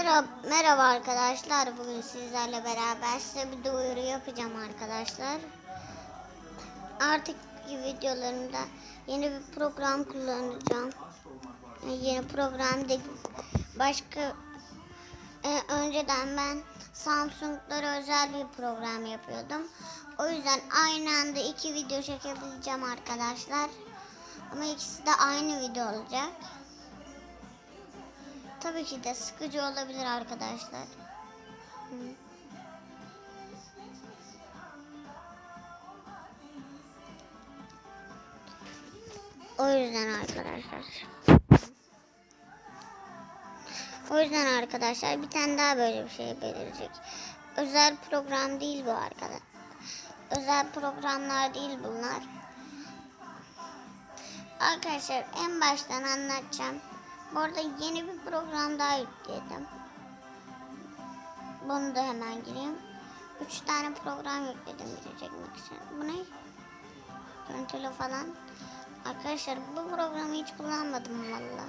Merhaba, merhaba arkadaşlar. Bugün sizlerle beraber size bir duyuru yapacağım arkadaşlar. Artık videolarımda yeni bir program kullanacağım. Yani Yeni program değil. Başka e, önceden ben Samsung'lara özel bir program yapıyordum. O yüzden aynı anda iki video çekebileceğim arkadaşlar. Ama ikisi de aynı video olacak. Tabii ki de sıkıcı olabilir arkadaşlar. O yüzden arkadaşlar. O yüzden arkadaşlar bir tane daha böyle bir şey belirecek. Özel program değil bu arkadaşlar. Özel programlar değil bunlar. Arkadaşlar en baştan anlatacağım. Bu arada yeni bir program daha yükledim. Bunu da hemen gireyim. Üç tane program yükledim video çekmek için. Bu ne? Görüntülü falan. Arkadaşlar bu programı hiç kullanmadım valla.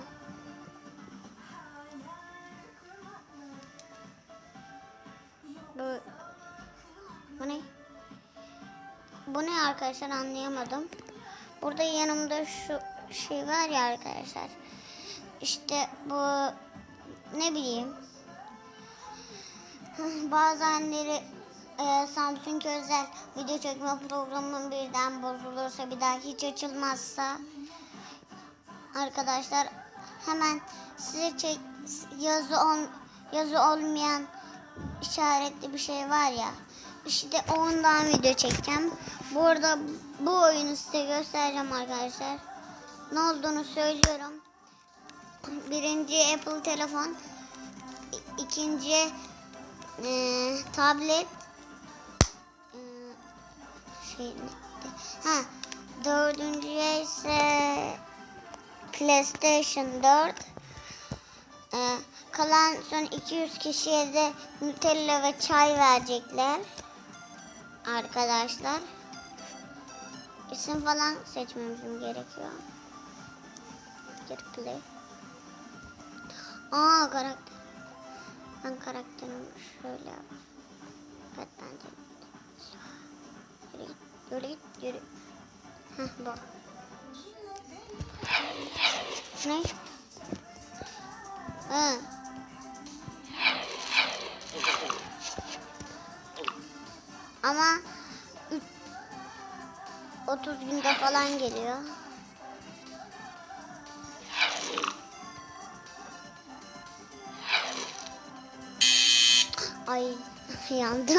Bu, bu ne? Bu ne arkadaşlar anlayamadım. Burada yanımda şu şey var ya arkadaşlar. İşte bu ne bileyim bazenleri e, Samsung özel video çekme programı birden bozulursa bir daha hiç açılmazsa arkadaşlar hemen size çek yazı on yazı olmayan işaretli bir şey var ya işte ondan video çekeceğim. Bu arada bu oyunu size göstereceğim arkadaşlar. Ne olduğunu söylüyorum. Birinci Apple telefon, ikinci e, tablet, e, şey? Ha, dördüncüye ise PlayStation 4. E, kalan son 200 kişiye de Nutella ve çay verecekler. Arkadaşlar. İsim falan seçmemizim gerekiyor. Geri play. Aa karakter. Ben karakterimi şöyle yap. Evet bence. Yürü git, yürü git, yürü. Heh bu. Ne? Ha. Ama üç- 30 günde falan geliyor. Ay yandı.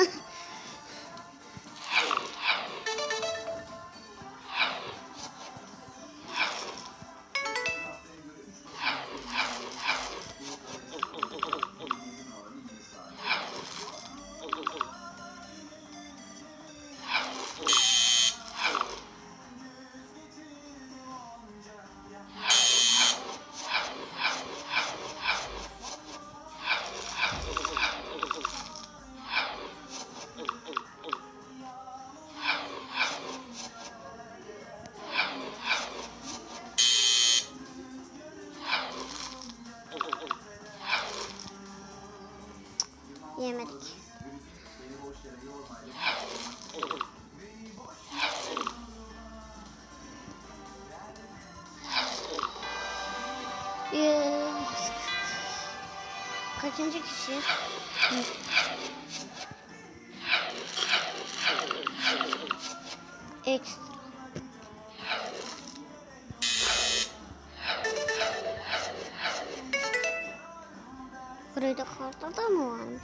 Kaçıncı kişi? Ekstra. Kartlar da mı varmış?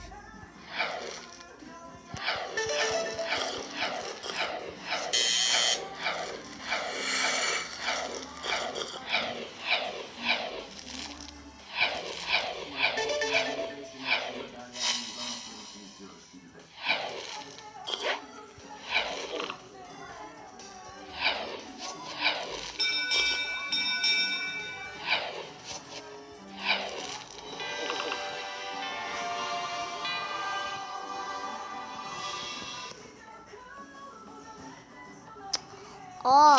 Aa.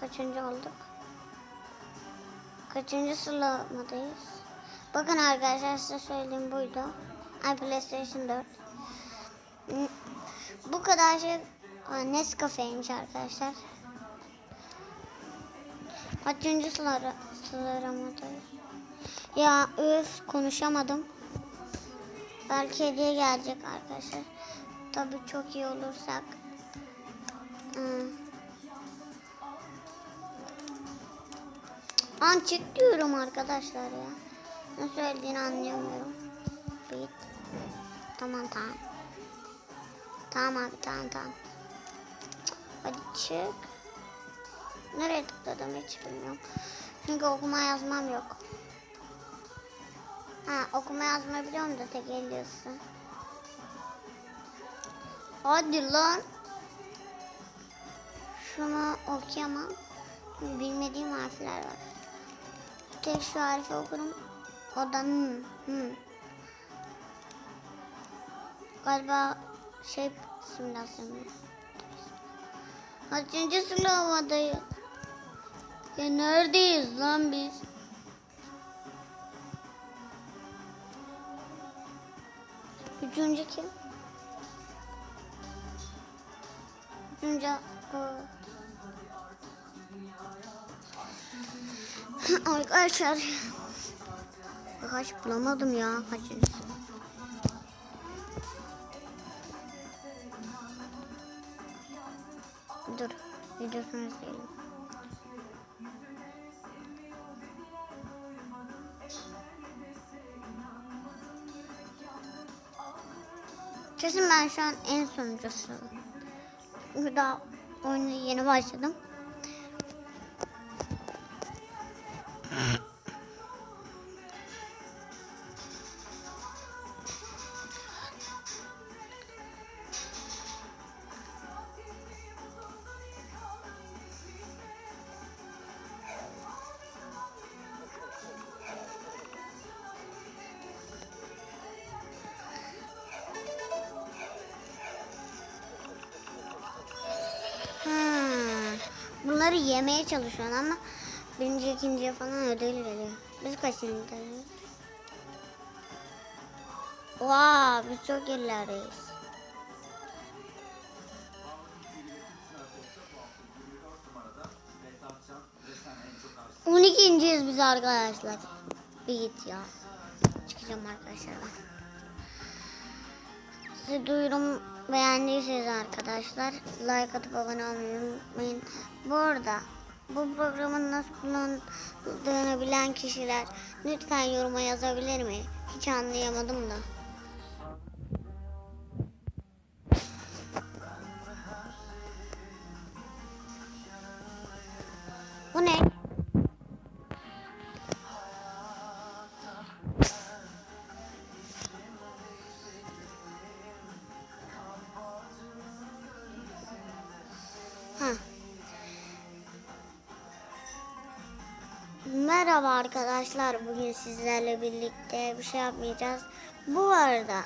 Kaçıncı olduk? Kaçıncı sıralamadayız? Bakın arkadaşlar size söyleyeyim buydu. Ay PlayStation 4. Hmm, Bu kadar şey Nescafe'ymiş arkadaşlar. Kaçıncı sıra, sıralamadayız? Ya üf konuşamadım. Belki hediye gelecek arkadaşlar. Tabii çok iyi olursak. Hmm. An çık diyorum arkadaşlar ya. Ne söylediğini anlayamıyorum. Bit. Tamam tamam. Tamam abi tamam tamam. Hadi çık. Nereye tıkladım hiç bilmiyorum. Çünkü okuma yazmam yok. Ha okuma yazma biliyorum da tek el yazısı. Hadi lan. Şunu okuyamam. Bilmediğim harfler var. Tek şu harfi okurum. O da hmm, hmm. Galiba şey simülasyonu. Kaçıncı sıramadayız? Ya neredeyiz lan biz? Üçüncü kim? Üçüncü o. Arkadaşlar. Kaç bulamadım ya kaçıncısı. Dur. Videosunu izleyelim. Kesin ben şu an en sonuncusu. Çünkü daha oyuna yeni başladım. Hmm. Bunları yemeye çalışıyorsun ama birinci, ikinciye falan ödül geliyor. Biz kaçıncıdayız? Vaa biz çok ileriyiz. On ikinciyiz biz arkadaşlar. Bir git ya. Çıkacağım arkadaşlar ben. Sizi duyurum beğendiyseniz arkadaşlar like atıp abone olmayı unutmayın. Bu arada bu programın nasıl kullanıldığını bilen kişiler lütfen yoruma yazabilir mi? Hiç anlayamadım da. Ha. Merhaba arkadaşlar. Bugün sizlerle birlikte bir şey yapmayacağız. Bu arada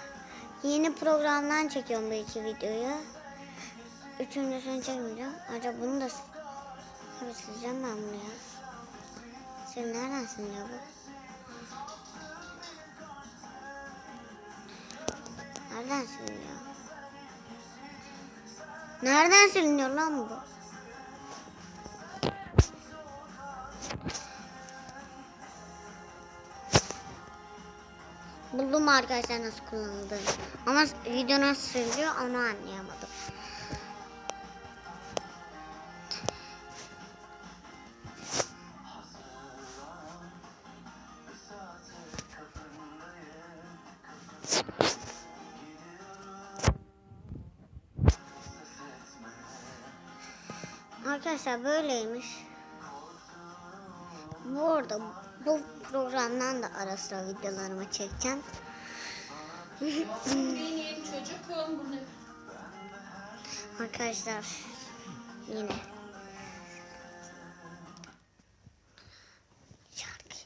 yeni programdan çekiyorum bu iki videoyu. Üçüncüsünü çekmeyeceğim. Acaba bunu da Tabii sileceğim ben bunu ya. Sen nereden siliyor bu? Nereden siliniyor? Nereden siliniyor lan bu? Buldum arkadaşlar nasıl kullanıldığını. Ama video nasıl siliniyor onu anlayamadım. Arkadaşlar böyleymiş. Bu arada bu programdan da ara sıra videolarımı çekeceğim. Arkadaşlar yine şarkı.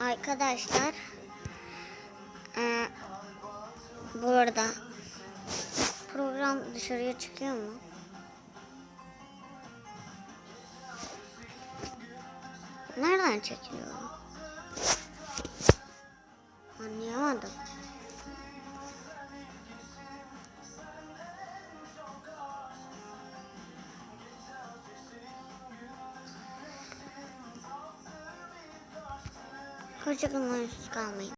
Arkadaşlar eee bu program dışarıya çıkıyor mu? Neden çekiliyorum? Anlayamadım. Hoşçakalın, huysuz kalmayın.